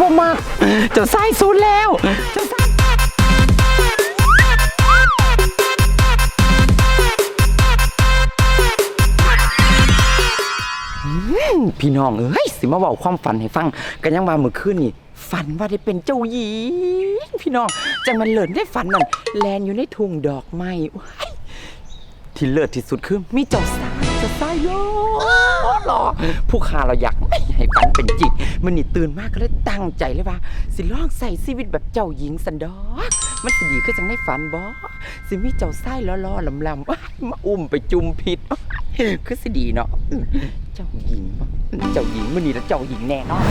บ่มักเจ้าไส้สูนแล้วเจ้าไส้พี่น้องเอ้ยสิมาเว้าความฝันให้ฟังกันยังว่าเมื่อคืนนี่ฝันว่าได้เป็นเจ้าหญิงพี่น้องจังมันเลินได้ฝันนั่นแลนอยู่ในทุ่งดอกไม้ที่เลิศที่สุดคือมีเจ้าสาวเจ้าสายโยหรอผู้ขาเราอยากให้ฝันเป็นจริงมันนี่ตื่นมากก็เลย ตั้งใจเลยว่า สิลองใส่ชีวิตแบบเจ้าหญิงสันดอกมันสิดีขึ้นจังได้ฝันบ่สิมีเจ้าไส้ล้อๆลำๆมาอุ้มไปจุมผิดคือสิดีเนาะเจ้าหญิงเจ้าหญิงมันนี่แล้วเจ้าหญิงแน่นอน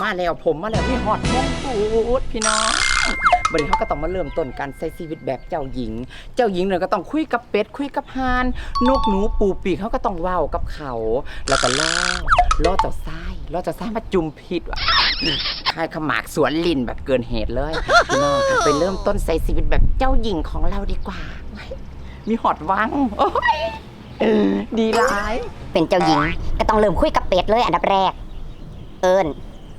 มาแล้วผมมาแล้วพี่ฮอดมงกุฎพี่น้องวันนี้เขาก็ต้องมาเริ่มต้นการใช้ชีวิตแบบเจ้าหญิง เจ้าหญิงเนี่ยก็ต้องคุยกับเป็ดคุยกับห่านนกหนูปูปีกเขาก็ต้องว้าวกับเขา แล้วก็ล่อล่อเจ้าไส้ล่อเจ้าไส้มาจุ่มพิษว่ะคายขมากสวนลินแบบเกินเหตุเลยพี่น้องไปเริ่มต้นใช้ชีวิตแบบเจ้าหญิงของเราดีกว่า มีหอดวังโอ้ยเออดีร้าย เป็นเจ้าหญิงก็ต้องเริ่มคุยกับเป็ดเลยอันดับแรก เอิญ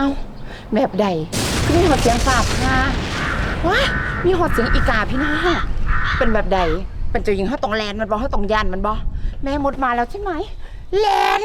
เอ้าแบบใดคือมีหอดเสียงฝ่าพาว้ายมีหอดเสียงอีกาพี่น้าเป็นแบบใดเป็นเจ้าหญิงเขาต้องแลนมันบอเขาต้องยันมันบอแม่มดมาแล้วใช่ไหมแลน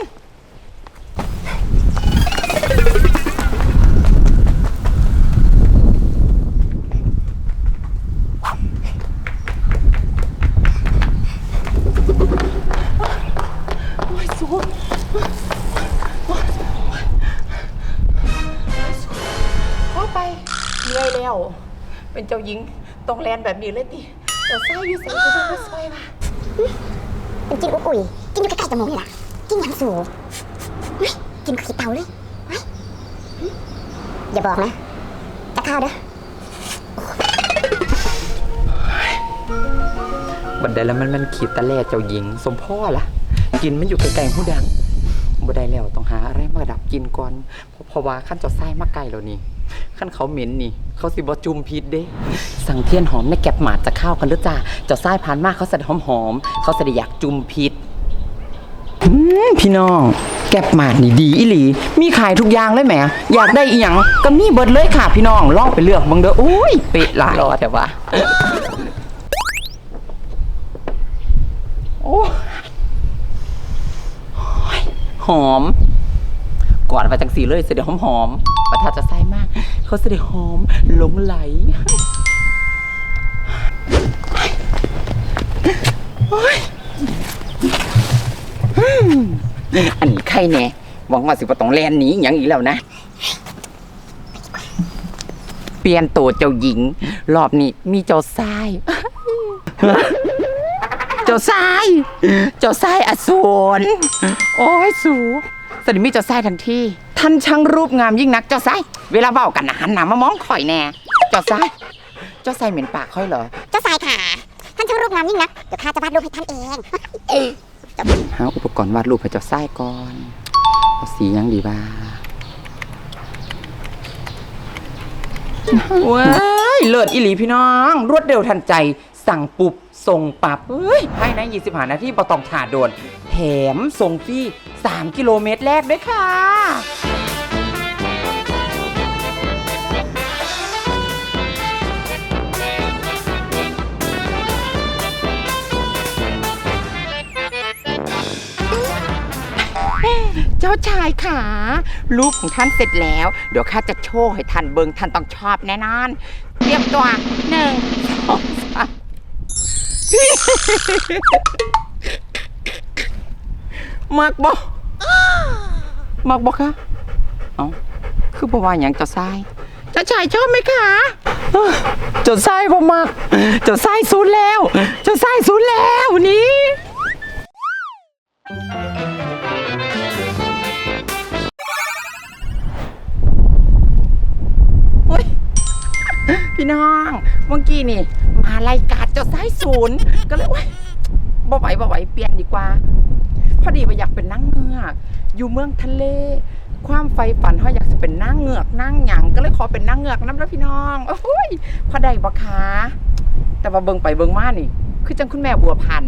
เหนื่อยแล้ว เป็นเจ้าหญิงต้องแลนแบบนี้เลยติเจ้าไส้อยู่ใส่ก็ต้องมาซอยว่ะเป็นกินอุ้ยกินอยู่ใกล้ๆจมูกนี่ล่ะกินยังสูเฮ้ยกินขี้เต่าเลยเฮ้ยอย่าบอกนะจะข้าวเด้อบันไดแล้วมันมันขีดตะแล่เจ้าหญิง สมพ่อล่ะกินมันอยู่ไกลๆผู้ดังบันไดแล้วต้องหาอะไรมาดับกินก่อนเพราะเพราะว่าขั้นเจ้าไส้มาไกลแล้วนี่ ขั้นเขาเหม็นนี่ เขาสิบจุมพิษเด้ สั่งเทียนหอมในแก็บหมาดจะเข้ากันหรือจ้าเจ้าไส้ผ่านมากเขาแสดงหอมๆเขาแสดงอยากจุมพิษอืมพี่น้อง แก็บหมาดนี่ดีอีหลี มีขายทุกอย่างเลยแหม อยากได้อีหยังก็มีเบิดเลยค่ะพี่น้องลองไปเลือกเบังเด้ออุ้ยเป๊ะหลายรอแต่ว่า โอ้ยหอม กอดมาจังสีเลยเสด็จหอมหอมๆ ประทาจะไส้มาก เขาเสด็จหอมหลงไหลอันนี้ใครแน่หวังว่าสิบ่ต้องแลนหนีอย่างอีกแล้วนะ เปลี่ยนตัวเจ้าหญิง รอบนี้มีเจ้าทราย เจ้าทราย เจ้าทรายอสูรโอ้ยสูสนิทมีเจ้าทรายทันที ท่านช่างรูปงามยิ่งนักเจ้าทรายเวลาเบ้ากันนะหันหน้ามามองข่อยแน่เจ้าทรายเจ้าทรายเหม็นปากค่อยเหรอเจ้าชายค่ะ ท่านช่างรูปงามยิ่งนัก เดี๋ยวข้าจะวาดรูปให้ท่านเอง หาอุปกรณ์วาดรูปให้เจ้าทรายก่อนเอาสีหยังดีบ้าว้ายเลิศอีหลีพี่น้อง รวดเร็วทันใจ สั่งปุบส่งปับเฮ้ยภายใน 25 นาทีบ่ต้องถ่าโดน แถมส่งฟรี 3 กิโลเมตรแรกด้วยค่ะเจ้าชายขารูปของท่านเสร็จแล้ว เดี๋ยวข้าจะโชว์ให้ท่านเบิงท่านต้องชอบแน่นอน เตรียมตัวหนึ่งส มักบ่มักบ่คะเอ้าคือบ่ว่าหยังเจ้าชายเจ้าชายชอบไหมคะเอ้อเจ้าชายบ่มักเจ้าชายสูนแล้ว เจ้าชายสูนแล้วนี่ โอ๊ยพี่น้องเมื่อกี้นี่ มารการเจ้าสายศูนย์ ก็เลยโอ๊ยบ่ไหวบ่ไหวเปลี่ยนดีกว่า พอดีว่าอยากเป็นนั่งเงือกอยู่เมืองทะเล ความไฟฝันเขาอยากจะเป็นนั่งเงือกนั่งหยังก็เลยขอเป็นนั่งเงือกน้ำแล้วพี่น้องโอ้ยพอได้บ่คะแต่ว่าเบิงไปเบิงมานี่ คือจังคุณแม่บัวพัน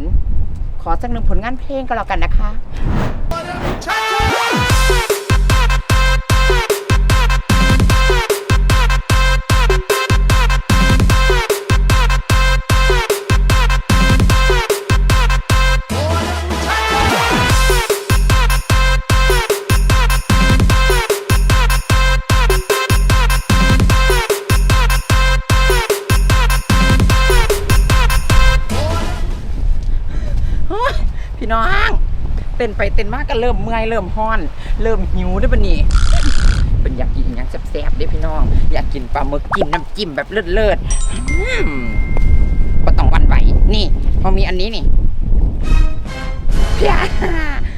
ขอสักหนึ่งผลงานเพลงก็แล้วกันนะคะ พี่น้อง เต้นไปเต้นมากก็เริ่มเมื่อยเริ่มห้อน เริ่มหิวได้ปะนี่เป็นอยากกินอย่างแซ่บๆเด้พี่น้อง อยากกินปลาหมึกกินน้ำจิ้มแบบเลิศๆก็ต้องวันไหวนี่เขามีอันนี้นี่พีย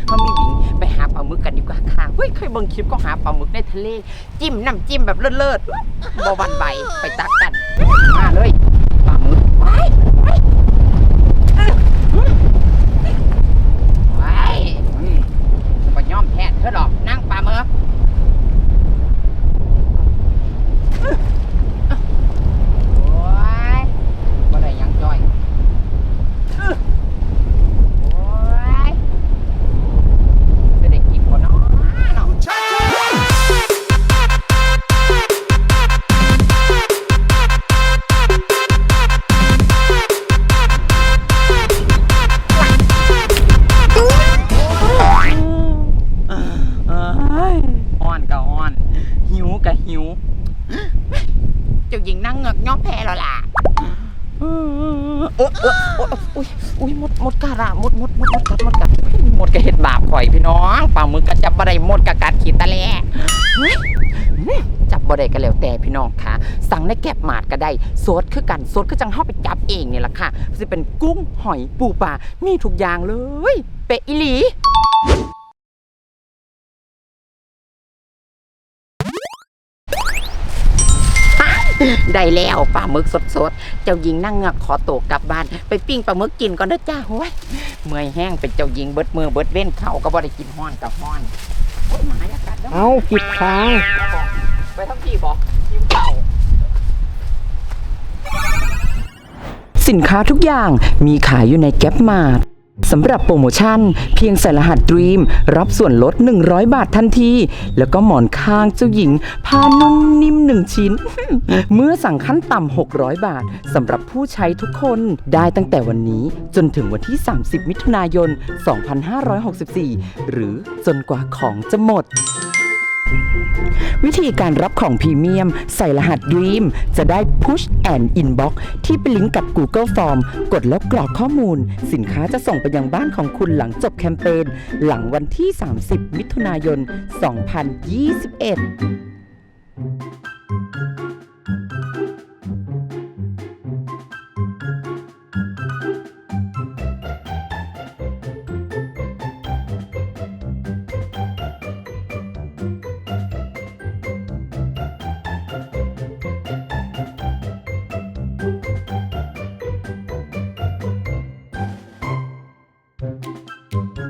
เขามีวิงไปหาปลาหมึกกันดีกว่าค่ะเฮ้ยเคยเบิ่งคลิปก็หาปลาหมึกในทะเล จิ้มน้ำจิ้มแบบเลิศๆบ่วันไหวไปตักกันมาเลย เออเออโอยอุ้ยอุ้ยมดมดกัดอะมดมดมดมดกัดมดกัดมดก็เห็ดบาปข่อยพี่น้องปลาหมึกก็จับบ่ได้มดกะกัดขีดตะแลเฮ้ยจับบ่ได้ก็แล้วแต่พี่น้องค่ะ สั่งในแก็บหมาดก็ได้สดคือกันสดคือจังเฮาไปจับเองนี่แหละค่ะสิเป็นกุ้งหอยปูปลามีทุกอย่างเลย เปะอีหลี ได้แล้วปลาหมึกสดๆ เจ้าหญิงนั่งเงือกขอตัวกลับบ้าน ไปปิ้งปลาหมึกกินก่อนนะจ้าโว้ยเมื่อยแห้งเป็นเจ้าหญิงเบิดมือเบิดเว้นเขาก็บ่ได้กินห้อนกับห้อนโอ้ยหมาอยากัดเด้อเอาผิดทางไปทั้งที่บอกหิวเต่าสินค้าทุกอย่างมีขายอยู่ในแก๊ปมาร์ท สำหรับโปรโมชั่น เพียงใส่รหัส Dream รับส่วนลด 100 บาททันที แล้วก็หมอนข้างเจ้าหญิง ผ้านุ่มนิ่มหนึ่งชิ้น เมื่อสั่งขั้นต่ำ 600 บาทสำหรับผู้ใช้ทุกคนได้ตั้งแต่วันนี้จนถึงวันที่ 30 มิถุนายน 2564 หรือจนกว่าของจะหมด วิธีการรับของพรีเมียม ใส่รหัส Dream จะได้ Push and Inbox ที่เป็นลิงก์กับ Google Form กดแล้วกรอกข้อมูล สินค้าจะส่งไปยังบ้านของคุณหลังจบแคมเปญหลังวันที่ 30 มิถุนายน 2021